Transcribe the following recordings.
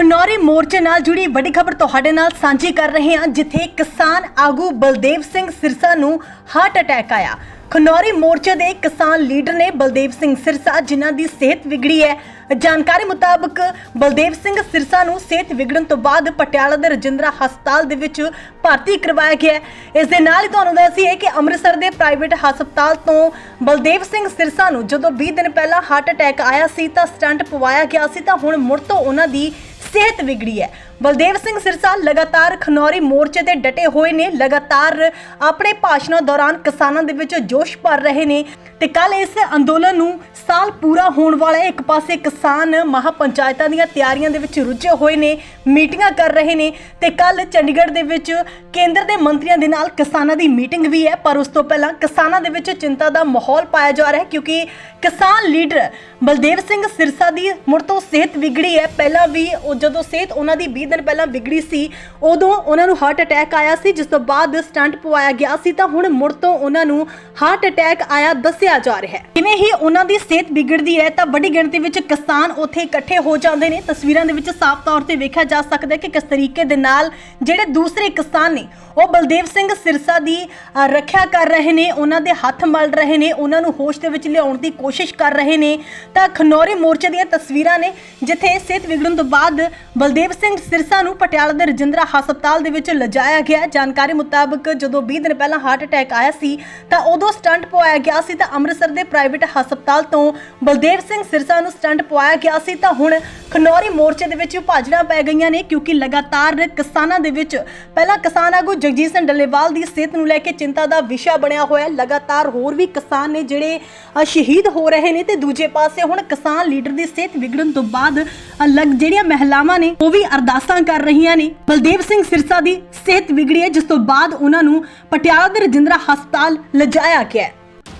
ਖਨੌਰੀ ਮੋਰਚੇ ਨਾਲ ਜੁੜੀ ਵੱਡੀ ਖਬਰ ਤੁਹਾਡੇ ਨਾਲ ਸਾਂਝੀ ਕਰ ਰਹੇ ਹਾਂ, ਜਿੱਥੇ ਕਿਸਾਨ ਆਗੂ ਬਲਦੇਵ ਸਿੰਘ ਸਿਰਸਾ ਨੂੰ ਹਾਰਟ ਅਟੈਕ ਆਇਆ। ਖਨੌਰੀ ਮੋਰਚੇ ਦੇ ਕਿਸਾਨ ਲੀਡਰ ਨੇ ਬਲਦੇਵ ਸਿੰਘ ਸਿਰਸਾ, ਜਿਨ੍ਹਾਂ ਦੀ ਸਿਹਤ ਵਿਗੜੀ ਹੈ। ਜਾਣਕਾਰੀ ਮੁਤਾਬਕ ਬਲਦੇਵ ਸਿੰਘ ਸਿਰਸਾ ਨੂੰ ਸਿਹਤ ਵਿਗੜਨ ਤੋਂ ਬਾਅਦ ਪਟਿਆਲਾ ਦੇ ਰਜਿੰਦਰਾ ਹਸਪਤਾਲ ਦੇ ਵਿੱਚ ਭਰਤੀ ਕਰਵਾਇਆ ਗਿਆ ਇਸ ਦੇ ਨਾਲ ਹੀ ਤੁਹਾਨੂੰ ਦੱਸੀਏ ਕਿ ਅੰਮ੍ਰਿਤਸਰ ਦੇ ਪ੍ਰਾਈਵੇਟ ਹਸਪਤਾਲ ਤੋਂ ਬਲਦੇਵ ਸਿੰਘ ਸਿਰਸਾ ਨੂੰ ਜਦੋਂ 20 ਦਿਨ ਪਹਿਲਾਂ ਹਾਰਟ ਅਟੈਕ ਆਇਆ ਸੀ ਤਾਂ ਸਟੰਟ ਪਵਾਇਆ ਗਿਆ ਸੀ, ਤਾਂ ਹੁਣ ਮੁੜ ਤੋਂ ਉਹਨਾਂ ਦੀ ਸਿਹਤ ਵਿਗੜੀ ਹੈ। ਬਲਦੇਵ ਸਿੰਘ ਸਿਰਸਾ ਲਗਾਤਾਰ ਖਨੌਰੀ ਮੋਰਚੇ ਤੇ ਡਟੇ ਹੋਏ ਨੇ। ਲਗਾਤਾਰ ਆਪਣੇ ਭਾਸ਼ਣਾਂ ਦੌਰਾਨ ਕਿਸਾਨਾਂ ਦੇ ਵਿੱਚ ਜੋਸ਼ ਭਰ ਰਹੇ ਨੇ ਤੇ ਕੱਲ ਇਸ ਅੰਦੋਲਨ ਨੂੰ ਸਾਲ ਪੂਰਾ ਹੋਣ ਵਾਲਾ ਹੈ। ਇੱਕ ਪਾਸੇ ਕਿਸਾਨ ਮਹਾਪੰਚਾਇਤਾਂ ਦੀਆਂ ਤਿਆਰੀਆਂ ਦੇ ਵਿੱਚ ਰੁੱਝੇ ਹੋਏ ਨੇ, ਮੀਟਿੰਗਾਂ ਕਰ ਰਹੇ ਨੇ ਤੇ ਕੱਲ ਚੰਡੀਗੜ੍ਹ ਦੇ ਵਿੱਚ ਕੇਂਦਰ ਦੇ ਮੰਤਰੀਆਂ ਦੇ ਨਾਲ ਕਿਸਾਨਾਂ ਦੀ ਮੀਟਿੰਗ ਵੀ ਹੈ, ਪਰ ਉਸ ਤੋਂ ਪਹਿਲਾਂ ਕਿਸਾਨਾਂ ਦੇ ਵਿੱਚ ਚਿੰਤਾ ਦਾ ਮਾਹੌਲ ਪਾਇਆ ਜਾ ਰਿਹਾ ਹੈ ਕਿਉਂਕਿ ਕਿਸਾਨ ਲੀਡਰ ਬਲਦੇਵ ਸਿੰਘ ਸਿਰਸਾ ਦੀ ਮੁੜ ਤੋਂ ਸਿਹਤ ਵਿਗੜੀ ਹੈ। ਪਹਿਲਾਂ ਵੀ ਉਹ ਜਦੋਂ ਸਿਹਤ ਉਹਨਾਂ ਦੀ 20 ਦਿਨ ਪਹਿਲਾਂ ਵਿਗੜੀ ਸੀ, ਉਦੋਂ ਉਹਨਾਂ ਨੂੰ ਹਾਰਟ ਅਟੈਕ ਆਇਆ ਸੀ। ਜਿਸ ਤੋਂ ਬਾਅਦ ਸਟੰਟ ਪਵਾਇਆ ਗਿਆ ਸੀ, ਤਾਂ ਹੁਣ ਮੁੜ ਤੋਂ ਉਹਨਾਂ ਨੂੰ ਹਾਰਟ ਅਟੈਕ ਆਇਆ ਦੱਸਿਆ ਜਾ ਰਿਹਾ ਹੈ। ਜਿਵੇਂ ਹੀ ਉਹਨਾਂ ਦੀ ਸਿਹਤ ਸਿਹਤ ਵਿਗੜਦੀ ਹੈ ਤਾਂ ਵੱਡੀ ਗਿਣਤੀ ਵਿੱਚ ਕਿਸਾਨ ਉੱਥੇ ਇਕੱਠੇ ਹੋ ਜਾਂਦੇ ਨੇ। ਤਸਵੀਰਾਂ ਦੇ ਵਿੱਚ ਸਾਫ਼ ਤੌਰ ਤੇ ਵੇਖਿਆ ਜਾ ਸਕਦਾ ਹੈ ਕਿ ਕਿਸ ਤਰੀਕੇ ਦੇ ਨਾਲ ਜਿਹੜੇ ਦੂਸਰੇ ਕਿਸਾਨ ਨੇ ਉਹ ਬਲਦੇਵ ਸਿੰਘ ਸਿਰਸਾ ਦੀ ਅ, ਰੱਖਿਆ ਕਰ ਰਹੇ ਨੇ ਉਹਨਾਂ ਦੇ ਹੱਥ ਮਲ ਰਹੇ ਨੇ ਉਹਨਾਂ ਨੂੰ ਹੋਸ਼ ਦੇ ਵਿੱਚ ਲਿਆਉਣ ਦੀ ਕੋਸ਼ਿਸ਼ ਕਰ ਰਹੇ ਨੇ। ਤਾਂ ਖਨੌਰੀ ਮੋਰਚੇ ਦੀਆਂ ਤਸਵੀਰਾਂ ਨੇ ਜਿੱਥੇ ਸਿਹਤ ਵਿਗੜਨ ਤੋਂ ਬਾਅਦ ਬਲਦੇਵ ਸਿੰਘ ਸਿਰਸਾ ਨੂੰ ਪਟਿਆਲਾ ਦੇ ਰਜਿੰਦਰਾ ਹਸਪਤਾਲ ਦੇ ਵਿੱਚ ਲਿਜਾਇਆ ਗਿਆ। ਜਾਣਕਾਰੀ ਮੁਤਾਬਕ ਜਦੋਂ 20 ਦਿਨ ਪਹਿਲਾਂ ਹਾਰਟ ਅਟੈਕ ਆਇਆ ਸੀ ਤਾਂ ਉਦੋਂ ਸਟੰਟ ਪਵਾਇਆ ਗਿਆ ਸੀ। ਤਾਂ ਅੰਮ੍ਰਿਤਸਰ ਦੇ ਪ੍ਰਾਈਵੇਟ ਹਸਪਤਾਲ ਤੋਂ ਬਲਦੇਵ ਸਿੰਘ ਸਿਰਸਾ ਨੂੰ ਸਟੰਟ ਪਵਾਇਆ ਗਿਆ ਸੀ ਤਾਂ ਹੁਣ ਖਨੌਰੀ ਮੋਰਚੇ ਦੇ ਵਿੱਚ ਭਾਜੜਾਂ ਪੈ ਗਈਆਂ ਨੇ ਕਿਉਂਕਿ ਲਗਾਤਾਰ ਕਿਸਾਨਾਂ ਦੇ ਵਿੱਚ ਪਹਿਲਾਂ ਕਿਸਾਨ ਆਗੂ ਜਗਜੀਤ ਸਿੰਘ ਡੱਲੇਵਾਲ ਦੀ ਸਿਹਤ ਨੂੰ ਲੈ ਕੇ ਚਿੰਤਾ ਦਾ ਵਿਸ਼ਾ ਬਣਿਆ ਹੋਇਆ ਹੈ। ਲਗਾਤਾਰ ਹੋਰ ਵੀ ਕਿਸਾਨ ਨੇ ਜਿਹੜੇ ਅ, ਸ਼ਹੀਦ ਹੋ ਰਹੇ ਨੇ ਤੇ ਦੂਜੇ ਪਾਸੇ ਹੁਣ ਕਿਸਾਨ ਲੀਡਰ ਦੀ ਸਿਹਤ ਵਿਗੜਨ ਤੋਂ ਬਾਅਦ ਅਲੱਗ ਜਿਹੜੀਆਂ ਮਹਿਲਾਵਾਂ ਨੇ ਉਹ ਵੀ ਅਰਦਾਸਾਂ ਕਰ ਰਹੀਆਂ ਨੇ। ਬਲਦੇਵ ਸਿੰਘ ਸਿਰਸਾ ਦੀ ਸਿਹਤ ਵਿਗੜੀ ਹੈ ਜਿਸ ਤੋਂ ਬਾਅਦ ਉਹਨਾਂ ਨੂੰ ਪਟਿਆਲਾ ਦੇ ਰਜਿੰਦਰਾ ਹਸਪਤਾਲ ਲਿਜਾਇਆ ਗਿਆ ਹੈ।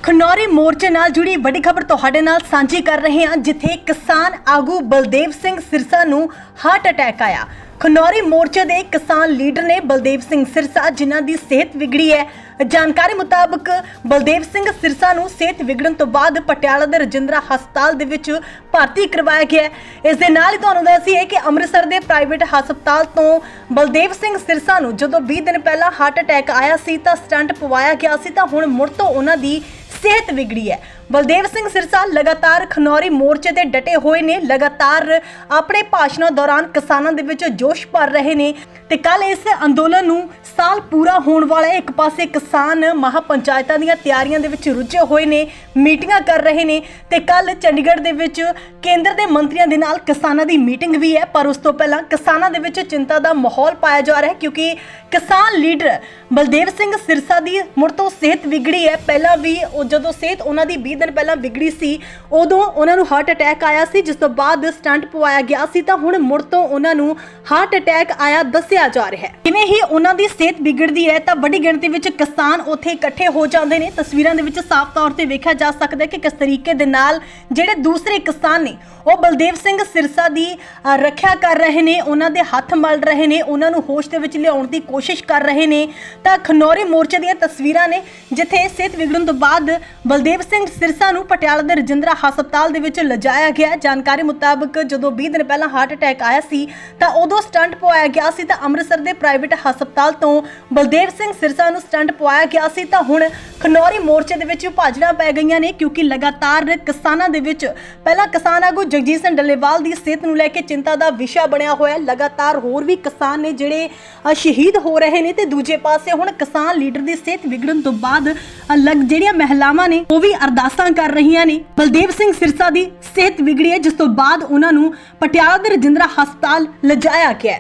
ਖਨੌਰੀ ਮੋਰਚੇ ਨਾਲ ਜੁੜੀ ਵੱਡੀ ਖਬਰ ਤੁਹਾਡੇ ਨਾਲ ਸਾਂਝੀ ਕਰ ਰਹੇ ਹਾਂ, ਜਿੱਥੇ ਕਿਸਾਨ ਆਗੂ ਬਲਦੇਵ ਸਿੰਘ ਸਿਰਸਾ ਨੂੰ ਹਾਰਟ ਅਟੈਕ ਆਇਆ। ਖਨੌਰੀ ਮੋਰਚੇ ਦੇ ਕਿਸਾਨ ਲੀਡਰ ਨੇ ਬਲਦੇਵ ਸਿੰਘ ਸਿਰਸਾ, ਜਿਨ੍ਹਾਂ ਦੀ ਸਿਹਤ ਵਿਗੜੀ ਹੈ। ਜਾਣਕਾਰੀ ਮੁਤਾਬਕ ਬਲਦੇਵ ਸਿੰਘ ਸਿਰਸਾ ਨੂੰ ਸਿਹਤ ਵਿਗੜਨ ਤੋਂ ਬਾਅਦ ਪਟਿਆਲਾ ਦੇ ਰਜਿੰਦਰਾ ਹਸਪਤਾਲ ਦੇ ਵਿੱਚ ਭਰਤੀ ਕਰਵਾਇਆ ਗਿਆ ਇਸ ਦੇ ਨਾਲ ਹੀ ਤੁਹਾਨੂੰ ਦੱਸੀਏ ਕਿ ਅੰਮ੍ਰਿਤਸਰ ਦੇ ਪ੍ਰਾਈਵੇਟ ਹਸਪਤਾਲ ਤੋਂ ਬਲਦੇਵ ਸਿੰਘ ਸਿਰਸਾ ਨੂੰ ਜਦੋਂ 20 ਦਿਨ ਪਹਿਲਾਂ ਹਾਰਟ ਅਟੈਕ ਆਇਆ ਸੀ ਤਾਂ ਸਟੰਟ ਪਵਾਇਆ ਗਿਆ ਸੀ ਤਾਂ ਹੁਣ ਮੁੜ ਤੋਂ ਉਹਨਾਂ ਦੀ ਸਿਹਤ ਵਿਗੜੀ ਹੈ। ਬਲਦੇਵ ਸਿੰਘ ਸਿਰਸਾ ਲਗਾਤਾਰ ਖਨੌਰੀ ਮੋਰਚੇ ਤੇ ਡਟੇ ਹੋਏ ਨੇ, ਲਗਾਤਾਰ ਆਪਣੇ ਭਾਸ਼ਣਾਂ ਦੌਰਾਨ ਕਿਸਾਨਾਂ ਦੇ ਵਿੱਚ ਜੋਸ਼ ਭਰ ਰਹੇ ਨੇ ਤੇ ਕੱਲ ਇਸ ਅੰਦੋਲਨ ਨੂੰ ਸਾਲ ਪੂਰਾ ਹੋਣ ਵਾਲਾ ਹੈ। ਇੱਕ ਪਾਸੇ ਕਿਸਾਨ ਮਹਾਪੰਚਾਇਤਾਂ ਦੀਆਂ ਤਿਆਰੀਆਂ ਦੇ ਵਿੱਚ ਰੁੱਝੇ ਹੋਏ ਨੇ, ਮੀਟਿੰਗਾਂ ਕਰ ਰਹੇ ਨੇ ਤੇ ਕੱਲ ਚੰਡੀਗੜ੍ਹ ਦੇ ਵਿੱਚ ਕੇਂਦਰ ਦੇ ਮੰਤਰੀਆਂ ਦੇ ਨਾਲ ਕਿਸਾਨਾਂ ਦੀ ਮੀਟਿੰਗ ਵੀ ਹੈ, ਪਰ ਉਸ ਤੋਂ ਪਹਿਲਾਂ ਕਿਸਾਨਾਂ ਦੇ ਵਿੱਚ ਚਿੰਤਾ ਦਾ ਮਾਹੌਲ ਪਾਇਆ ਜਾ ਰਿਹਾ ਹੈ ਕਿਉਂਕਿ ਕਿਸਾਨ ਲੀਡਰ ਬਲਦੇਵ ਸਿੰਘ ਸਿਰਸਾ ਦੀ ਮੁੜ ਤੋਂ ਸਿਹਤ ਵਿਗੜੀ ਹੈ ਪਹਿਲਾਂ ਵੀ ਉਹ ਜਦੋਂ ਸਿਹਤ ਉਹਨਾਂ ਦੀ 20 ਦਿਨ ਪਹਿਲਾਂ ਵਿਗੜੀ ਸੀ, ਉਦੋਂ ਉਹਨਾਂ ਨੂੰ ਹਾਰਟ ਅਟੈਕ ਆਇਆ ਸੀ, ਜਿਸ ਤੋਂ ਬਾਅਦ ਸਟੰਟ ਪਵਾਇਆ ਗਿਆ ਸੀ, ਤਾਂ ਹੁਣ ਮੁੜ ਤੋਂ ਉਹਨਾਂ ਨੂੰ ਹਾਰਟ ਅਟੈਕ ਆਇਆ ਦੱਸਿਆ ਜਾ ਰਿਹਾ ਹੈ ਜਿਵੇਂ ਹੀ ਉਹਨਾਂ ਦੀ ਸਿਹਤ ਸਿਹਤ ਵਿਗੜਦੀ ਹੈ ਤਾਂ ਵੱਡੀ ਗਿਣਤੀ ਵਿੱਚ ਕਿਸਾਨ ਉੱਥੇ ਇਕੱਠੇ ਹੋ ਜਾਂਦੇ ਨੇ। ਤਸਵੀਰਾਂ ਦੇ ਵਿੱਚ ਸਾਫ਼ ਤੌਰ ਤੇ ਵੇਖਿਆ ਜਾ ਸਕਦਾ ਹੈ ਕਿ ਕਿਸ ਤਰੀਕੇ ਦੇ ਨਾਲ ਜਿਹੜੇ ਦੂਸਰੇ ਕਿਸਾਨ ਨੇ ਉਹ ਬਲਦੇਵ ਸਿੰਘ ਸਿਰਸਾ ਦੀ ਅ, ਰੱਖਿਆ ਕਰ ਰਹੇ ਨੇ ਉਹਨਾਂ ਦੇ ਹੱਥ ਮਲ ਰਹੇ ਨੇ ਉਹਨਾਂ ਨੂੰ ਹੋਸ਼ ਦੇ ਵਿੱਚ ਲਿਆਉਣ ਦੀ ਕੋਸ਼ਿਸ਼ ਕਰ ਰਹੇ ਨੇ। ਤਾਂ ਖਨੌਰੀ ਮੋਰਚੇ ਦੀਆਂ ਤਸਵੀਰਾਂ ਨੇ ਜਿੱਥੇ ਸਿਹਤ ਵਿਗੜਨ ਤੋਂ ਬਾਅਦ ਬਲਦੇਵ ਸਿੰਘ ਸਿਰਸਾ ਨੂੰ ਪਟਿਆਲਾ ਦੇ ਰਜਿੰਦਰਾ ਹਸਪਤਾਲ ਦੇ ਵਿੱਚ ਲਿਜਾਇਆ ਗਿਆ। ਜਾਣਕਾਰੀ ਮੁਤਾਬਕ ਜਦੋਂ 20 ਦਿਨ ਪਹਿਲਾਂ ਹਾਰਟ ਅਟੈਕ ਆਇਆ ਸੀ ਤਾਂ ਉਦੋਂ ਸਟੰਟ ਪਵਾਇਆ ਗਿਆ ਸੀ। ਤਾਂ ਅੰਮ੍ਰਿਤਸਰ ਦੇ ਪ੍ਰਾਈਵੇਟ ਹਸਪਤਾਲ ਤੋਂ ਬਲਦੇਵ ਸਿੰਘ ਸਿਰਸਾ ਨੂੰ ਸਟੰਟ ਪਵਾਇਆ ਗਿਆ ਸੀ, ਤਾਂ ਹੁਣ ਖਨੌਰੀ ਮੋਰਚੇ ਦੇ ਵਿੱਚ ਭਾਜੜਾਂ ਪੈ ਗਈਆਂ ਨੇ, ਕਿਉਂਕਿ ਲਗਾਤਾਰ ਕਿਸਾਨਾਂ ਦੇ ਵਿੱਚ, ਪਹਿਲਾਂ ਕਿਸਾਨ ਆਗੂ ਜਗਜੀਤ ਸਿੰਘ ਡੱਲੇਵਾਲ ਦੀ ਸਿਹਤ ਨੂੰ ਲੈ ਕੇ ਚਿੰਤਾ ਦਾ ਵਿਸ਼ਾ ਬਣਿਆ ਹੋਇਆ ਲਗਾਤਾਰ ਹੋਰ ਵੀ ਕਿਸਾਨ ਨੇ ਜਿਹੜੇ ਸ਼ਹੀਦ ਹੋ ਰਹੇ ਨੇ ਤੇ ਦੂਜੇ ਪਾਸੇ ਹੁਣ ਕਿਸਾਨ ਲੀਡਰ ਦੀ ਸਿਹਤ ਵਿਗੜਨ ਤੋਂ ਬਾਅਦ ਅਲੱਗ ਜਿਹੜੀਆਂ ਮਹਿਲਾਵਾਂ ਨੇ, ਉਹ ਵੀ ਅਰਦਾਸਾਂ ਕਰ ਰਹੀਆਂ ਨੇ। ਬਲਦੇਵ ਸਿੰਘ ਸਿਰਸਾ ਦੀ ਸਿਹਤ ਵਿਗੜੀ ਹੈ, ਜਿਸ ਤੋਂ ਬਾਅਦ ਉਹਨਾਂ ਨੂੰ ਪਟਿਆਲਾ ਦੇ ਰਜਿੰਦਰਾ ਹਸਪਤਾਲ ਲਿਜਾਇਆ ਗਿਆ